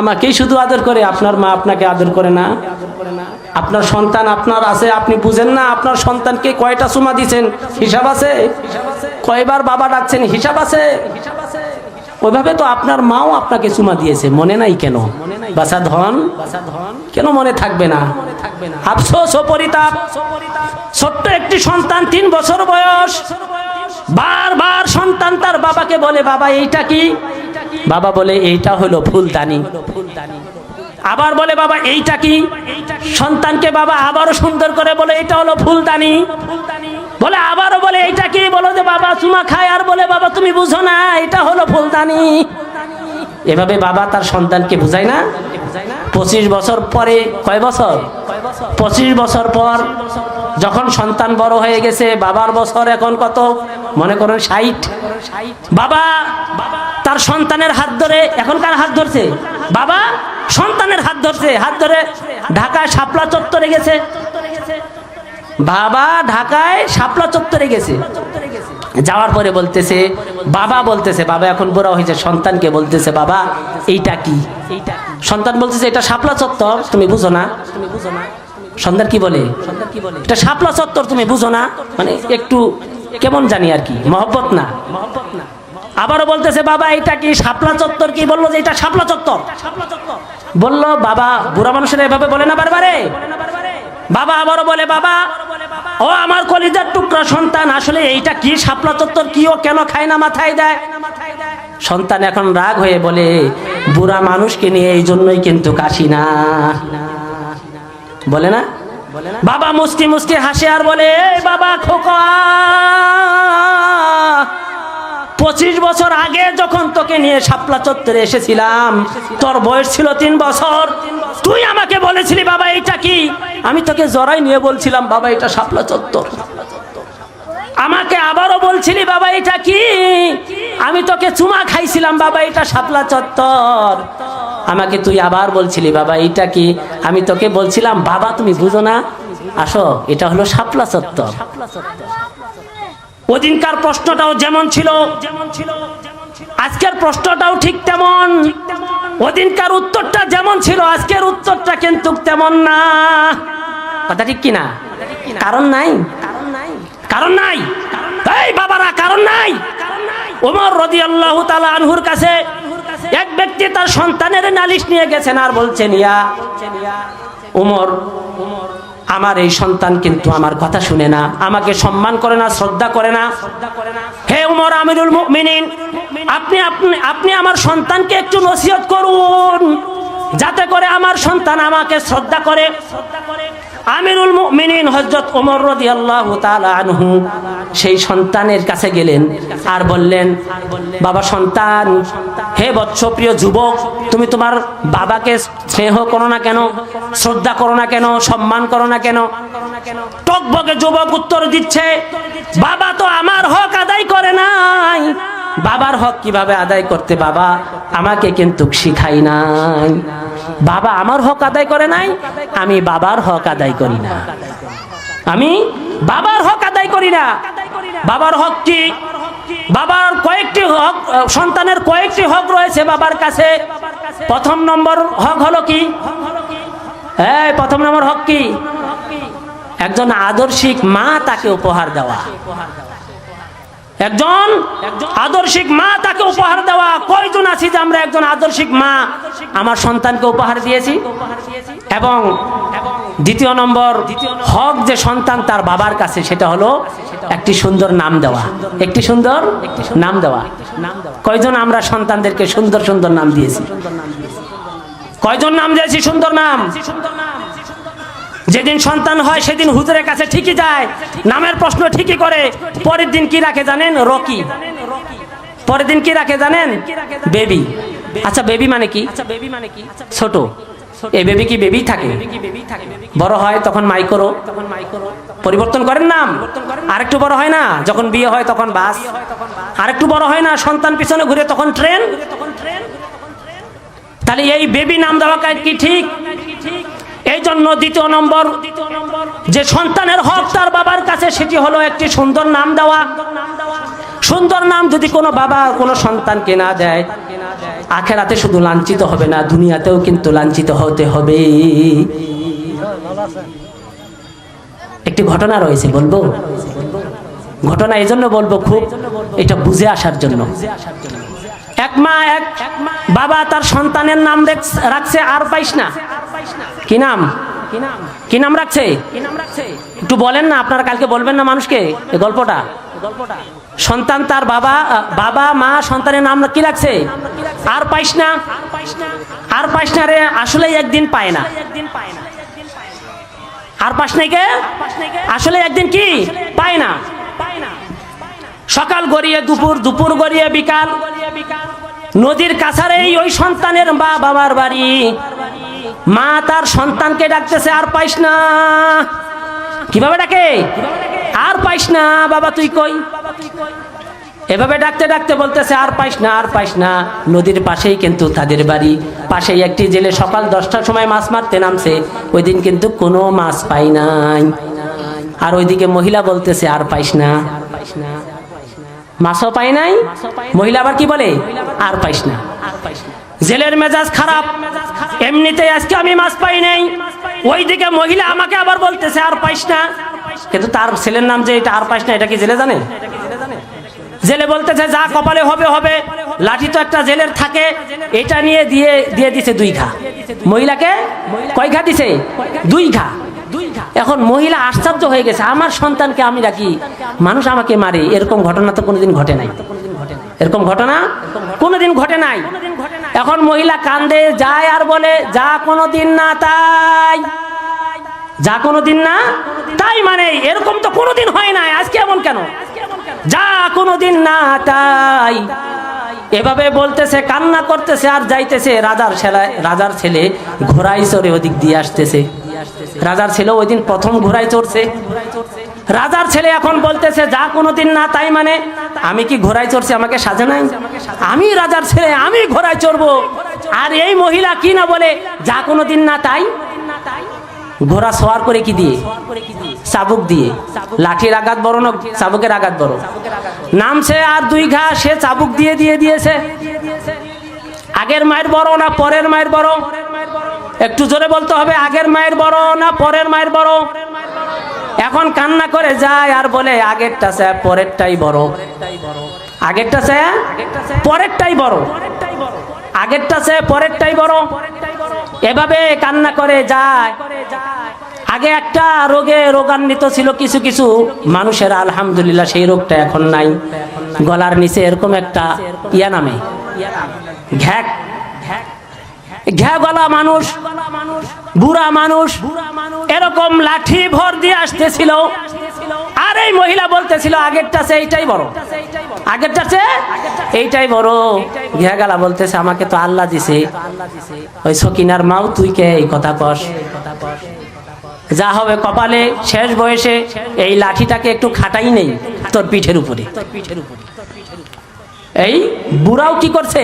আমাকেই শুধু আদর করে, আপনার মা আপনাকে আদর করে না। আপনার সন্তান আপনার আছে, আপনি বুঝেন না, আপনার সন্তানকে কয়টা চুমা দিছেন? হিসাব আছে? কয়বার বাবা ডাকছেন? হিসাব আছে? ওইভাবে তো আপনার মাও আপনাকে চুমা দিয়েছে, মনে নাই কেন? বাসা ধন? কেন মনে থাকবে না? আফসোস পরিতাপ। ছোট্ট একটি সন্তান, তিন বছর বয়স। বারবার সন্তান তার বাবাকে বলে, বাবা, এইটা কি? বাবা বলে, এইটা হলো ফুলদানি। আবার বলে, বাবা, এইটা কি? সন্তানকে বাবা আবারও সুন্দর করে বলে, এটা হলো ফুলদানি। বলে, আবারও বলে, এইটা কি? বলো যে, বাবা, চুমা খায়। আর বলে, বাবা, তুমি বুঝো না, এটা হলো ফুলদানি। এভাবে বাবা তার সন্তানকে বুঝায় না? পঁচিশ বছর পরে, কয় বছর? পঁচিশ বছর পর যখন সন্তান বড় হয়ে গেছে, বাবার বছর এখন কত? মনে করেন ষাট। বাবা তার সন্তানের হাত ধরে এখনকার হাত ধরছে? বাবা, সন্তানের হাত ধরছে। হাত ধরে ঢাকায় শাপলা চত্বরে গেছে। বাবা ঢাকায় শাপলা চত্বরে গেছে। যাওয়ার পরে বলতেছে, বাবা বলতেছে, বাবা এখন বড় হয়েছে, সন্তানকে বলতেছে, বাবা, এইটা কি? সন্তান বলতেছে, এটা শাপলা চত্বর, তুমি বুঝো না। তুমি বুঝো না সন্তান কি বলে? এটা শাপলা চত্বর, তুমি বুঝো না। মানে একটু কেমন জানি আর কি মহব্বত না মহব্বত না। আবারও বলতেছে, বাবা, এটা কি শাপলা চত্বর? কি বলল যে, এটা শাপলা চত্বর। বলল, বাবা, বুড়া মানুষেরা এভাবে বলে না বারবারে? বাবা আবারও বলে, বাবা, ও আমার কলিজার টুকরা সন্তান, আসলে এইটা কি শাপলা চত্বর? কি ও কেন খায় না মাথায় দেয়? সন্তান এখন রাগ হয়ে বলে, বুড়া মানুষকে নিয়ে এই জন্যই কিন্তু কাশি না। বলে না? বাবা মুস্কি মুস্কি হাসে আর বলে বাবা খোকা পঁচিশ বছর আগে যখন তোকে নিয়ে শাপলা চত্বরে এসেছিলাম, তোর বয়স ছিল তিন বছর। তুই আমাকে বলেছিলি, বাবা, এইটা কি? আমি তোকে জড়াই নিয়ে বলছিলাম, বাবা, এটা শাপলা চত্বর। আমাকে আবারও বলছিলি, বাবা, এটা কি? আমি তোকে চুমা খাইছিলাম, বাবা, এটা শাপলা চত্বর। আমাকে তুই আবার বলছিলি, বাবা এটা কি? আমি তোকে বলছিলাম, বাবা, তুমি বুঝো না। আসো, এটা হলো শাপলা চত্বর। ওদিনকার প্রশ্নটাও যেমন ছিল যেমন ছিল আজকের প্রশ্নটাও ঠিক তেমন। ওদিনকার উত্তরটা যেমন ছিল, আজকের উত্তরটা কিন্তু তেমন না। কথা ঠিক কিনা? কারণ নাই? কারণ নাই? এই বাবারা, কারণ নাই? ওমর রদি আল্লাহ তালা আনহুর কাছে এক ব্যক্তি তার সন্তানের নালিশ নিয়ে গেছেন আর বলছেন, ইয়া ওমর আমার এই সন্তান কিন্তু আমার কথা শুনে না। আমাকে সম্মান করে না, শ্রদ্ধা করে না। হে উমর আমিরুল আপনি আপনি আপনি আমার সন্তানকে একটু নসিহত করুন। যাতে করে আমার সন্তান আমাকে শ্রদ্ধা করে। আমিরুল মুমিনিন হযরত ওমর রাদিয়াল্লাহু তাআলা আনহু, সেই সন্তানের কাছে গেলেন আর বললেন, বাবা সন্তান, হে বৎস প্রিয় যুবক, তুমি তোমার বাবাকে স্নেহ করো না কেন, শ্রদ্ধা করো না কেন, সম্মান করো না কেন? টকবকে যুবক উত্তর দিচ্ছে, বাবা তো আমার হক আদায় করে নাই। বাবার হক কীভাবে আদায় করতে বাবা? আমাকে কিন্তু শিখাই নাই। বাবা আমার হক আদায় করে নাই, আমি বাবার হক আদায় করি না। আমি বাবার হক আদায় করি না। বাবার হক কি? বাবার কয়েকটি হক, সন্তানের কয়েকটি হক রয়েছে বাবার কাছে। প্রথম নম্বর হক হলো কি? হ্যাঁ প্রথম নম্বর হক কি? একজন আদর্শিক মা তাকে উপহার দেওয়া। একজন আদর্শিক মা তাকে উপহার দেওয়া কয়জন আছি যে আমরা একজন আদর্শিক মা? আমার সন্তানকে উপহার দিয়েছি। এবং দ্বিতীয় নম্বর, হক যে সন্তান তার বাবার কাছে, সেটা হলো একটি সুন্দর নাম দেওয়া। একটি সুন্দর নাম দেওয়া। কয়জন আমরা সন্তানদেরকে সুন্দর সুন্দর নাম দিয়েছি? কয়জন নাম দিয়েছি সুন্দর নাম? যেদিন সন্তান হয়, সেদিন হুজুরের কাছে ঠিকই যায়। নামের প্রশ্ন ঠিকই করে। পরের দিন কি রাখে জানেন? রকি। পরের দিন কি রাখে জানেন? বেবি। আচ্ছা বেবি মানে কি? আচ্ছা বেবি মানে কি ছোট। এই বেবি কি বেবি থাকে? বড় হয়, তখন মাইক্রো। তখন মাইক্রো পরিবর্তন করেন নাম। আরেকটু বড় হয় না? যখন বিয়ে হয়, তখন বাস। আরেকটু বড় হয় না? সন্তান পিছনে ঘুরে তখন ট্রেন। তাহলে এই বেবি নাম দেওয়া কি ঠিক? এই জন্য দ্বিতীয় নম্বর, যে সন্তানের হক তার বাবার কাছে, সেটি হলো একটি সুন্দর নাম দেওয়া। সুন্দর নাম যদি কোনো বাবা কোনো সন্তানকে না দেয়, আখেরাতে শুধু লাঞ্ছিত হবে না, দুনিয়াতেও কিন্তু লাঞ্ছিত হতে হবে। একটি ঘটনা রয়েছে, বলব? ঘটনা এই জন্য বলব খুব, এটা বুঝে আসার জন্য। এক মা, এক বাবা তার সন্তানের নাম রেখ- রাখছে আর পাইস না। কি নাম? কি নাম রাখছে? একটু বলেন না, আপনারা কালকে বলবেন না মানুষকে এই গল্পটা। সন্তান তার বাবা বাবা, মা, সন্তানের নাম কি রাখছে? আর পাইস না? আর পাইস না রে আসলে একদিন পায় না। আর পাস নাই কে? আসলে একদিন কি? পায় না। সকাল গড়িয়ে দুপুর দুপুর গড়িয়ে বিকাল। নদীর কাছারেই ওই সন্তানের বা বাবার বাড়ি। মা তার সন্তানকে ডাকতেছে, আর পাইস না। কীভাবে ডাকে? আর পাইস না, বাবা তুই কই? এভাবে ডাকতে ডাকতে বলতেছে, আর পাইস না, আর পাইস না। নদীর পাশেই কিন্তু তাদের বাড়ি। পাশেই একটি জেলে সকাল দশটার সময় মাছ মারতে নামছে। ওই দিন কিন্তু কোনো মাছ পাই নাই। আর ওইদিকে মহিলা বলতেছে, আর পাইস না। মাছও পাই নাই। মহিলা আবার কি বলে? আর পাইস না। জেলের মেজাজ খারাপ। এমনিতেই আজকে আমি মাছ পাই নাই। ওইদিকে মহিলা আমাকে আবার বলতেছে, আর পাইস না। কিন্তু তার ছেলের নাম যে এটা আর পাইস না, এটা কি জেলে জানে? জেলে বলতেছে, যা কপালে হবে হবে। লাঠি তো একটা জেলের থাকে, এটা নিয়ে দিয়ে দিয়ে দিছে দুই ঘা। মহিলাকে কয় ঘা দিছে? দুই ঘা। এখন মহিলা আশ্চর্য হয়ে গেছে, আমার সন্তানকে আমি রাখি, মানুষ আমাকে মারে। এরকম ঘটনা তো কোনোদিন ঘটে নাই। এরকম ঘটনা কোনোদিন ঘটে নাই। এখন মহিলা কান্দে, যায় আর বলে, যা কোনো দিন না তাই। যা কোনো দিন না তাই মানে এরকম তো কোনোদিন হয় নাই, আজকে এমন কেন? যা কোনো দিন না তাই। এভাবে বলতেছে, কান্না করতেছে আর যাইতেছে, রাজার রাজার ছেলে ঘোড়ায় চড়ে ওদিক দিয়ে আসতেছে। রাজার ছেলে ওই দিন প্রথম ঘোড়ায় চড়ছে। রাজার ছেলে এখন বলতেছে, যা কোনো দিন না তাই মানে আমি কি ঘোড়ায় চড়ছি? আমাকে সাজে নাই? আমি রাজার ছেলে, আমি ঘোড়ায় চড়বো। আর এই মহিলা কি না বলে, যা কোনো দিন না তাই, ঘোড়া সোয়ার করে কি দিয়ে? চাবুক দিয়ে। লাঠির আঘাত বড় না চাবুকের আঘাত বড়? নামছে আর দুই ঘা, সে চাবুক দিয়ে দিয়ে দিয়েছে। আগের মায়ের বড় না পরের মায়ের বড়? একটু জোরে বলতে হবে, আগের মায়ের বড় না পরের মায়ের বড়? এখন কান্না করে যায় আর বলে, আগেরটা সে, পরেরটাই বড়। আগেরটা সে, পরেরটাই বড়। আগেরটা সে, পরেরটাই বড়। এভাবে কান্না করে যায়। আগে একটা রোগে রোগান্বিত ছিল কিছু কিছু। মানুষের, আলহামদুলিল্লাহ, সেই রোগটা এখন নাই। গলার নিচে এরকম একটা ইয়া নামে। ঘ্যাক। ঘ্যা গলা মানুষ। বুড়া মানুষ, এরকম লাঠি ভর দিয়ে আসতেছিল। আর এই মহিলা বলতেছিল, আগেরটা এইটাই বড়। আগেরটা এইটাই বড়। ঘ্যা গলা বলতেছে, আমাকে তো আল্লাহ দিছে। ওই সকিনার মাও তুই কে? এই কথা কস। যা হবে কপালে, শেষ বয়সে এই লাঠিটাকে একটু খাটাই নেই তোর পিঠের উপরে। এই বুড়াও কি করছে?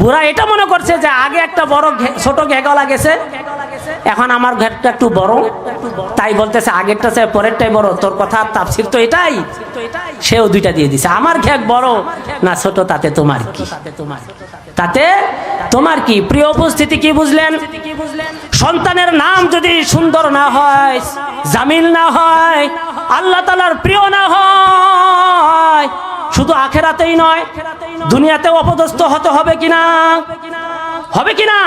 বুড়া এটা মনে করছে যে আগে একটা বড় ছোট ঘেগলা গেছে। এখন আমার ঘেরটা একটু বড়। তাই বলতেছে, আগেরটা সে, পরেরটাই বড়। তোর কথা, তাফসির তো এটাই। সেও দুইটা দিয়ে দিছে। আমার ঘেক বড় না ছোট, তাতে তোমার কি? তাতে তোমার কি? প্রিয় উপস্থিতি কি বুঝলেন? সন্তানের নাম যদি সুন্দর না হয়, জামিল না হয়, আল্লাহ তালার প্রিয় না হয়, শুধু আখেরাতেই নয়, দুনিয়াতে অপদস্থ হতে হবে কিনা? হবে কিনা?